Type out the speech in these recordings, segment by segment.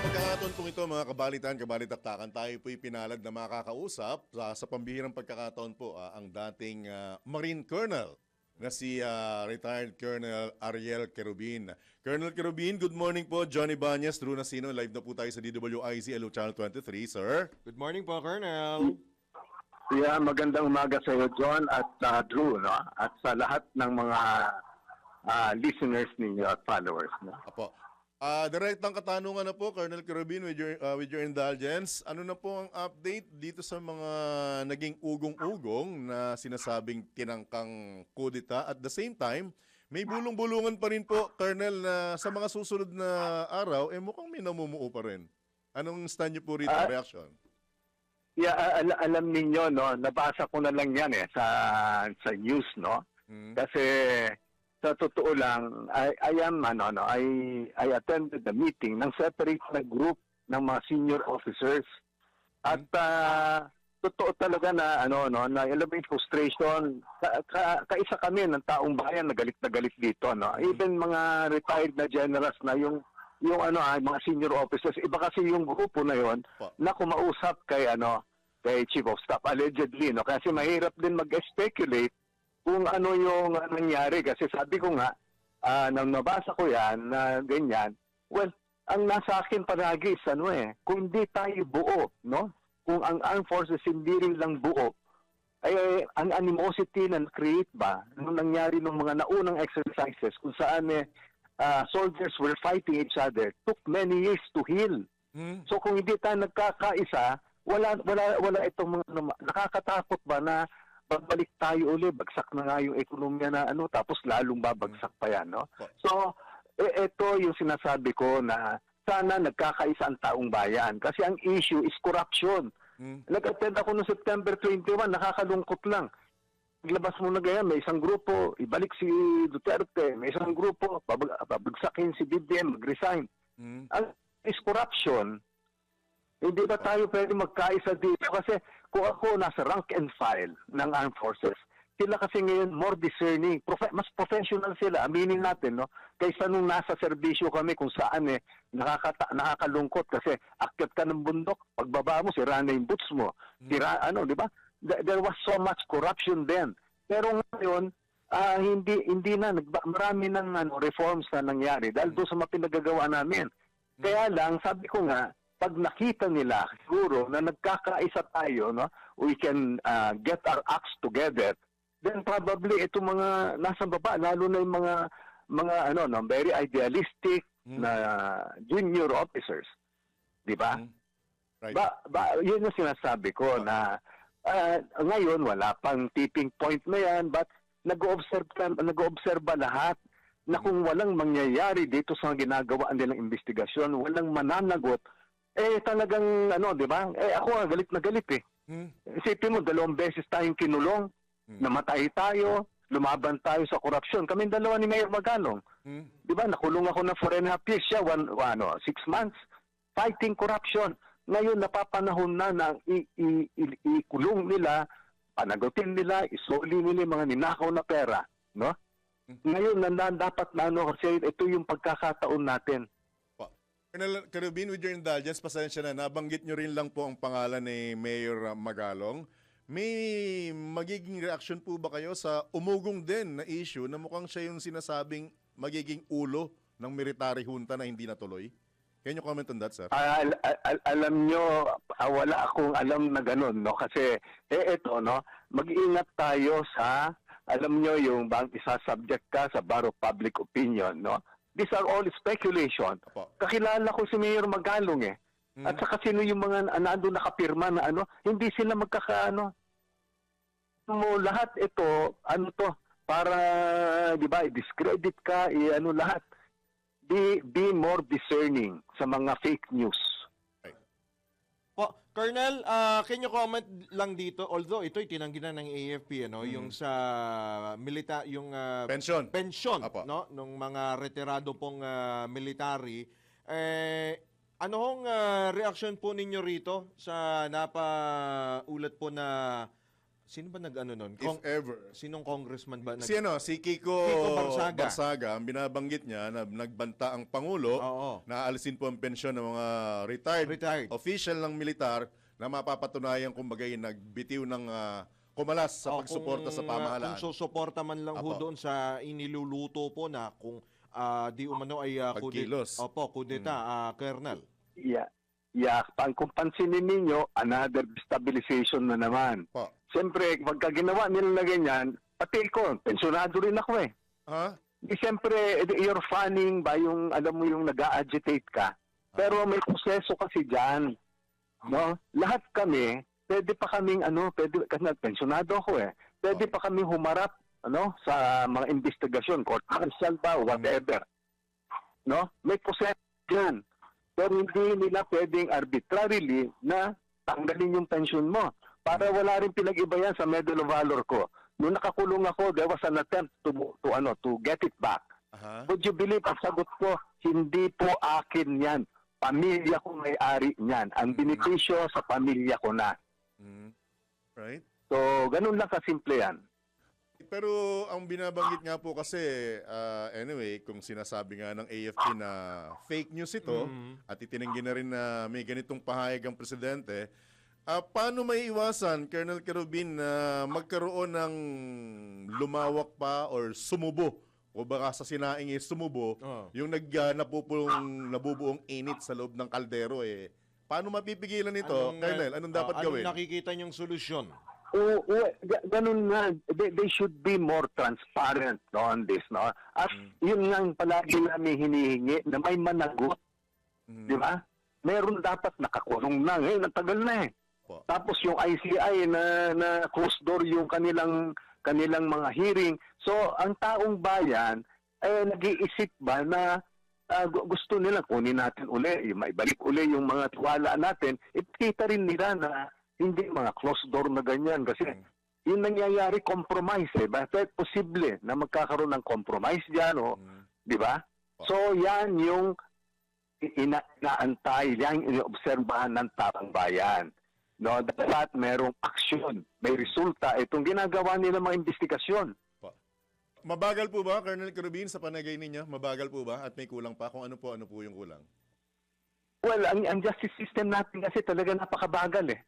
pagkakataon pong ito, mga kabalitan, kabalitaktakan, tayo po'y pinalad na makakausap sa, sa pambihirang pagkakataon po ah, ang dating ah, Marine Colonel na si ah, retired Colonel Ariel Kerubin. Colonel Kerubin, good morning po. Johnny Banyas, Drew Nasino, live na po tayo sa DWIZ Hello Channel 23, sir. Good morning po, Colonel. Yeah, magandang umaga sa iyo, John, at uh, Drew, no? At sa lahat ng mga ah, listeners ninyo at followers, no? Apo. Ah, direktang katanungan na po, Colonel Kerubin, with your, ah, with your indulgence. Ano na po ang update dito sa mga naging ugong-ugong na sinasabing tinangkang kudita? At the same time, may bulong-bulungan pa rin po, Colonel, na sa mga susunod na araw, eh mukhang may namumuo pa rin. Anong stand niyo po rito, Ah, reaction? Yeah, ah, al- alam ninyo, no? Nabasa ko na lang yan, eh, sa, sa news, no? Hmm? Kasi sa totoo lang, I, I am, ano, no, I, I attended the meeting ng separate na group ng mga senior officers. At ah, totoo talaga na, ano, no, na alam yung frustration, ka, ka, kaisa kami ng taong bayan na galit na galit dito, no. Even mga retired na generals na yung yung ano ah, mga senior officers, iba kasi yung grupo na yon na kumausap kay ano kay Chief of Staff allegedly no. Kasi mahirap din mag-speculate kung ano yung ah, nangyari. Kasi sabi ko nga ah, nang nabasa ko yan na ganyan well ang nasa akin palagi is ano eh kung hindi tayo buo no? Kung ang armed forces hindi rin lang buo ay ang animosity na create ba nung nangyari nung mga naunang exercises kung saan eh ah, soldiers were fighting each other took many years to heal. Hmm? So kung hindi tayo nagkakaisa, wala wala wala itong mga nakakatakot ba na babalik tayo uli, bagsak na nga yung ekonomiya na ano, tapos lalong babagsak pa yan, no? So, e- ito yung sinasabi ko na sana nagkakaisa ang taong bayan kasi ang issue is corruption. Hmm? Nag-attend ako noong September 21, nakakalungkot lang. Paglabas mo na ganyan, may isang grupo, ibalik si Duterte, may isang grupo, babag- babagsakin si BBM, mag-resign Hmm? ang is corruption, hindi ba tayo pwede magkaisa dito? Kasi kung ako nasa rank and file ng armed forces, sila kasi ngayon more discerning, profe- mas professional sila, aminin natin, no? Kaysa nung nasa serbisyo kami kung saan eh, nakakata- nakakalungkot kasi akyat ka ng bundok, pagbaba mo, sira na yung boots mo. Sira, ano, di ba? Th- There was so much corruption then. Pero ngayon, ah, hindi hindi na nagba, marami ng ano reforms na nangyari dahil doon sa mga pinagagawa namin. Kaya lang sabi ko nga pag nakita nila siguro na nagkakaisa tayo no we can ah, get our acts together then probably ito mga nasa baba lalo na yung mga mga ano no very idealistic Hmm. na junior officers di ba Hmm? Right. ba, ba, yun yung sinasabi ko na ah, ngayon wala pang tipping point na yan but nag-observe nag-observe lahat na kung walang mangyayari dito sa ginagawa nilang investigasyon, walang mananagot, eh talagang ano, di ba? Eh ako nga, galit na galit eh. Hmm? Isipin mo, dalawang beses tayong kinulong, Hmm. namatay tayo, lumaban tayo sa korupsyon. Kami dalawa ni Mayor Magalong. Hmm? Di ba, nakulong ako ng four and a half years siya, one, ano, six months, fighting corruption. Ngayon, napapanahon na na ikulong nila, panagutin nila, isoli nila yung mga ninakaw na pera. No? Ngayon, na, dapat na ano, kasi ito yung pagkakataon natin. Colonel Carubin, with your indulgence, pasensya na, nabanggit nyo rin lang po ang pangalan ni Mayor uh, Magalong. May magiging reaction po ba kayo sa umugong din na issue na mukhang siya yung sinasabing magiging ulo ng military junta na hindi natuloy? Can you comment on that, sir? Ah, al- al- alam nyo, ah, wala akong alam na ganun, no? Kasi, eh, ito, no? Mag-ingat tayo sa, alam nyo, yung bang isa-subject ka sa bar of public opinion, no? These are all speculation. Apo. Kakilala ko si Mayor Magalong, eh. At saka sino yung mga na- nandun nakapirma na ano, hindi sila magkakaano. Mo lahat ito, ano to, para, di ba, i-discredit ka, i-ano lahat. Be, be more discerning sa mga fake news. Po, Colonel, ah, can you comment lang dito? Although ito'y tinanggi na ng AFP, ano, yung sa milita, yung ah, Pension. pension, Apo. no, nung mga retirado pong ah, military. Eh, ano hong ah, reaction po ninyo rito sa napaulat po na Sino ba nag-ano nun? if Kong- ever. sinong congressman ba? Nag- Si ano, si Kiko, Kiko Barsaga. Barsaga, ang binabanggit niya na nagbanta ang Pangulo Oo. na aalisin po ang pensyon ng mga retired, Retired. official ng militar na mapapatunayan kumbaga yung nagbitiw ng ah, kumalas sa Oh, pagsuporta sa kung, ah, pamahalaan. Kung susuporta man lang ho Apo. doon sa iniluluto po na kung ah, di umano ay uh, Pagkilos. Opo, kudeta, ah, Colonel. Yeah. Yeah, pang kung pansinin ninyo, another destabilization na naman. Po. Siyempre, pagka ginawa nila na ganyan, pati ko, pensionado rin ako eh. Ha? Di siyempre, you're fanning ba yung, alam mo yung nag-agitate ka. Pero may proseso kasi dyan. No? Lahat kami, pwede pa kaming, ano, pwede, kasi pensionado ako eh, pwede pa kaming humarap, ano, sa mga investigasyon, court martial ba, whatever. No? May proseso dyan. Pero hindi nila pwedeng arbitrarily na tanggalin yung pension mo. Para wala rin pinag-iba yan sa Medal of Valor ko. Nung nakakulong ako, there was an attempt to, to, ano, to get it back. Aha. Would you believe, ang sagot ko, hindi po akin yan. Pamilya ko may-ari niyan. Ang benepisyo sa pamilya ko na. Mhm. Right? So, ganun lang kasimple yan. Pero ang binabanggit nga po kasi, ah, anyway, kung sinasabi nga ng AFP na fake news ito, Mhm. at itinanggi na rin na may ganitong pahayag ang presidente, ah, paano may iwasan, Colonel Kerubin, na magkaroon ng lumawak pa or sumubo, o baka sa sinaing is sumubo, Oh. yung nag, ah, napupulong, nabubuong init sa loob ng kaldero eh. Paano mapipigilan ito, Anong, Colonel? Anong dapat ah, gawin? Anong nakikita niyong solusyon? Oo, ga- ganun nga. They, they should be more transparent no, on this. No? At yun nga palagi namin hinihingi na may managot. Mhm. Di ba? Meron dapat nakakulong na. Ngayon, ang tagal na eh. Po. Tapos yung ICI na, na closed door yung kanilang kanilang mga hearing. So, ang taong bayan, eh, nag-iisip ba na gu- gusto nila kunin natin uli, maibalik uli yung mga tiwala natin, ipakita rin nila na hindi mga closed door na ganyan kasi Mm. yung nangyayari compromise eh. Bakit posible na magkakaroon ng compromise diyan o Mhm. Di ba? So, yan yung ina inaantay, yan yung inoobserbahan ng tapang bayan. No, dapat merong aksyon, may resulta itong ginagawa nila mga investigasyon. Mabagal po ba, Colonel Kerubin, sa panagay ninyo? Mabagal po ba? At may kulang pa? Kung ano po, ano po yung kulang? Well, ang, ang justice system natin kasi talaga napakabagal eh.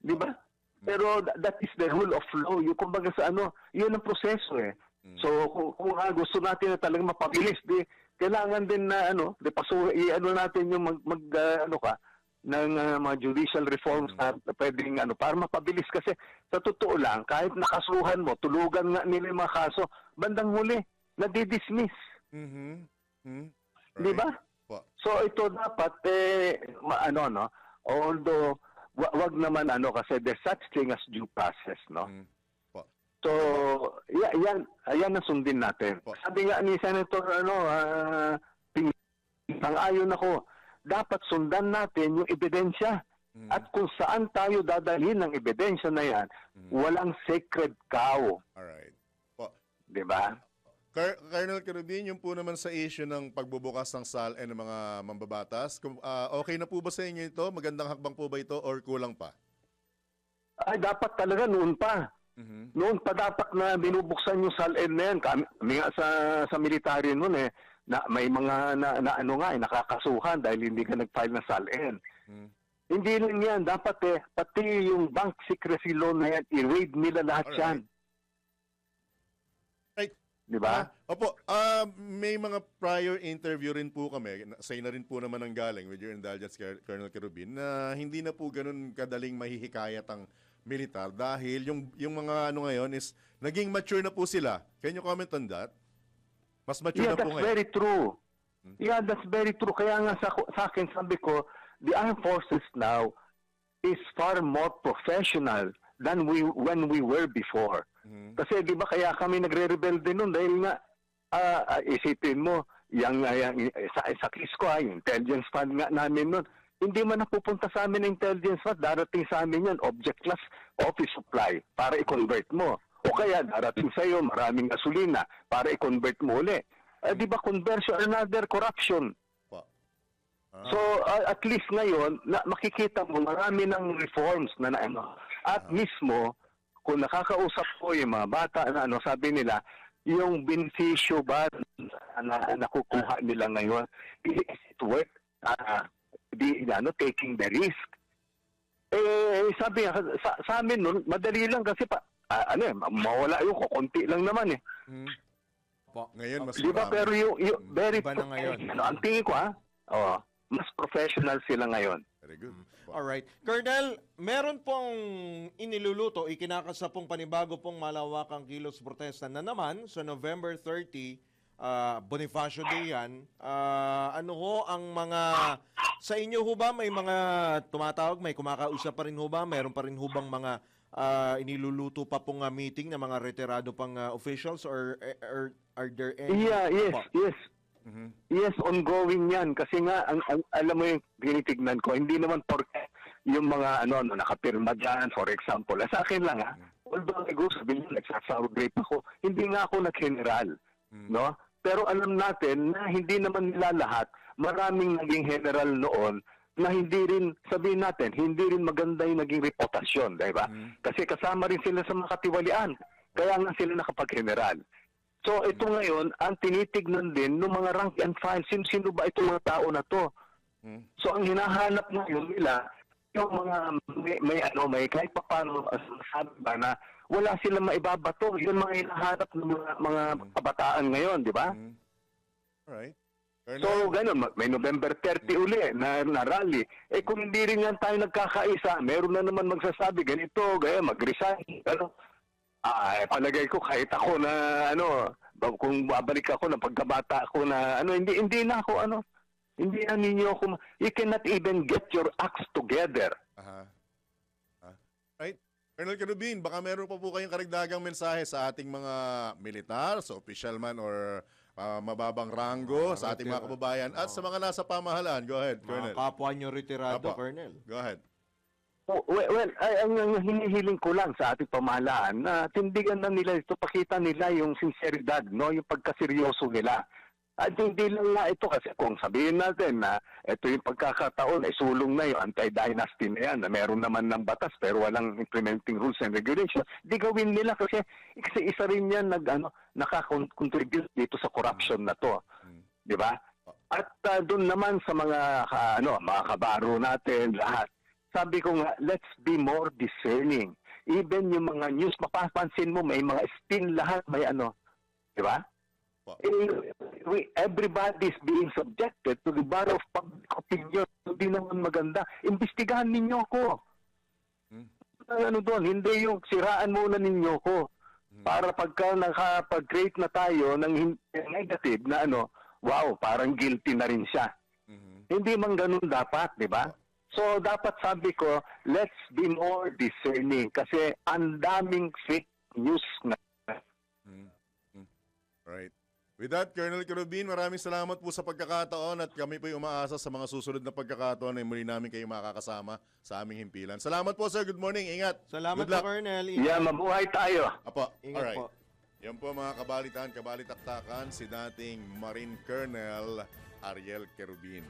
Di ba? Pero th- that is the rule of law. Yung kumbaga sa ano, yun ang proseso eh. Mm. So kung, kung nga gusto natin na talagang mapabilis, di kailangan din na ano, di paso i-ano natin yung mag, mag ah, ano ka ng ah, mga judicial reforms na pwedeng ano para mapabilis kasi sa totoo lang kahit nakasuhan mo, tulugan nga nila yung mga kaso, bandang huli nadi-dismiss, Mhm. Mhm. di ba? So ito dapat eh ma- ano no, although wa- wag naman ano kasi there's such thing as due process, no? Po. So, ya- yan, yan ang sundin natin. Sabi nga ni Senator, ano, ah, Ping- sang-ayon ako, dapat sundan natin yung ebidensya. Mhm. At kung saan tayo dadalhin ng ebidensya na yan, Mhm. walang sacred cow. Alright. Po. Di ba? Car- Colonel Kerubin, yung po naman sa issue ng pagbubukas ng SALN ng mga mambabatas, kung, ah, okay na po ba sa inyo ito? Magandang hakbang po ba ito or kulang pa? Ay, dapat talaga noon pa. Mhm. Noon pa dapat na binubuksan yung SALN na yan. Kami, kami nga sa, sa military noon eh, na may mga na, na ano nga eh, nakakasuhan dahil hindi ka nag-file ng SALN. Mhm. Hindi lang yan. Dapat eh, pati yung bank secrecy law na yan, i-raid nila lahat Alright. yan. Right. Di ba? Ah, opo, ah, may mga prior interview rin po kami, sa na rin po naman ang galing with your indulgence, Ker- Colonel Kerubin, na hindi na po ganun kadaling mahihikayat ang militar dahil yung, yung mga ano ngayon is naging mature na po sila. Can you comment on that? Mas mature Yeah, na po that's ngayon. very true. Hmm. Yeah, that's very true. Kaya nga sa, sa akin sabi ko, the armed forces now is far more professional than we when we were before. Mhm. Kasi di ba kaya kami nagre-rebelde noon dahil nga ah, isipin mo yung, ah, yung sa, sa ko yung intelligence fund nga namin noon hindi man napupunta sa amin ng intelligence fund darating sa amin yan object class office supply para i-convert mo o kaya darating sa iyo maraming gasolina para i-convert mo uli eh, di ba conversion another corruption. Ah, So uh, at least ngayon na makikita mo marami ng reforms na naano. At mismo kung nakakausap ko yung mga bata na ano, sabi nila, yung beneficyo ba na, na nakukuha nila ngayon, is it worth uh, the, ano, taking the risk? Eh, sabi sa, sa amin nun, madali lang kasi pa, ah, ano eh, mawala yung konti lang naman eh. Hmm. Po. Ngayon, mas Di ba? Pero yung, yung Mm, very iba na ngayon. professional. Ang tingin ko ha, oh, mas professional sila ngayon. Very good. Alright. Colonel, meron pong iniluluto, ikinakasa pong panibago pong malawakang kilos protesta na naman sa November 30, ah, Bonifacio Day yan. Ah, ano ho ang mga, sa inyo ho ba may mga tumatawag, may kumakausap pa rin ho ba? Meron pa rin ho bang mga ah, iniluluto pa pong ah, meeting ng mga retirado pang ah, officials or, or are there any? Yeah, yes, Po. yes. Mhm. Yes, ongoing yan. Kasi nga, ang, ang- alam mo yung tinitignan ko, hindi naman porke yung mga ano, ano nakapirma dyan, for example. Eh, sa akin lang ha, although I go sabihin, nagsasaurate ako, hindi nga ako nag-general. Mm. No? Pero alam natin na hindi naman nila lahat, maraming naging general noon na hindi rin, sabihin natin, hindi rin maganda yung naging reputasyon, di ba? Mm. Kasi kasama rin sila sa mga katiwalian. Kaya nga sila nakapag-general. So ito ngayon, ang tinitignan din ng mga rank and file, sino, sino ba itong mga tao na to? Mm. So ang hinahanap ngayon nila, yung mga may, may ano, may kahit pa paano uh, sabi ba na wala silang maibabato. Yun mga hinahanap ng mga, mga kabataan ngayon, di ba? Mm. Alright. Colonel, So, ganun, ma- may November 30 uli na, na rally. Eh, kung hindi rin yan tayo nagkakaisa, meron na naman magsasabi, ganito, gaya, mag-resign. Ano? Ah, eh, palagay ko, kahit ako na, ano, kung babalik ako na pagkabata ako na, ano, hindi, hindi na ako, ano, hindi na ninyo ako, you cannot even get your acts together. Aha. Ah. Right. Colonel Kerubin, baka meron pa po kayong karagdagang mensahe sa ating mga militar, sa official man or ah, mababang ranggo, sa ating mga kababayan, at sa mga nasa pamahalaan. Go ahead, Mga Colonel. kapwa nyo retirado, Apo. Colonel. Go ahead. Oh, well, well ay, ang, ang hinihiling ko lang sa ating pamahalaan na tindigan na nila ito, pakita nila yung sinseridad, no, yung pagkaseryoso nila. At hindi lang nga ito kasi kung sabihin natin na ito yung pagkakataon, ay sulong na yung anti-dynasty na yan, na meron naman ng batas pero walang implementing rules and regulations, di gawin nila kasi, kasi isa rin yan nag, ano, nakakontribute dito sa corruption na to. Di ba? At uh, doon naman sa mga ka- ano, mga kabaro natin lahat. Sabi ko nga, let's be more discerning. Even yung mga news, mapapansin mo, may mga spin lahat, may ano. Di ba? Eh, we, everybody is being subjected to the bar of public opinion. Hindi naman maganda. Imbestigahan ninyo ko. Hmm. Ano doon, hindi yung siraan muna ninyo ko. Hmm. Para pagka nakapag-create na tayo ng negative na ano, wow, parang guilty na rin siya. Mhm. Hindi man ganun dapat, di ba? So, dapat sabi ko, let's be more discerning kasi ang daming fake news na Mm. Mm. Right. With that, Colonel Kerubin, maraming salamat po sa pagkakataon at kami po umaasa sa mga susunod na pagkakataon na muli namin kayo makakasama sa aming himpilan. Salamat po, sir. Good morning. Ingat. Salamat Good po. Colonel. yeah, mabuhay tayo. Apo. Ingat Alright. po. Yan po mga kabalitan, kabalitaktakan, si dating Marine Colonel Ariel Kerubin.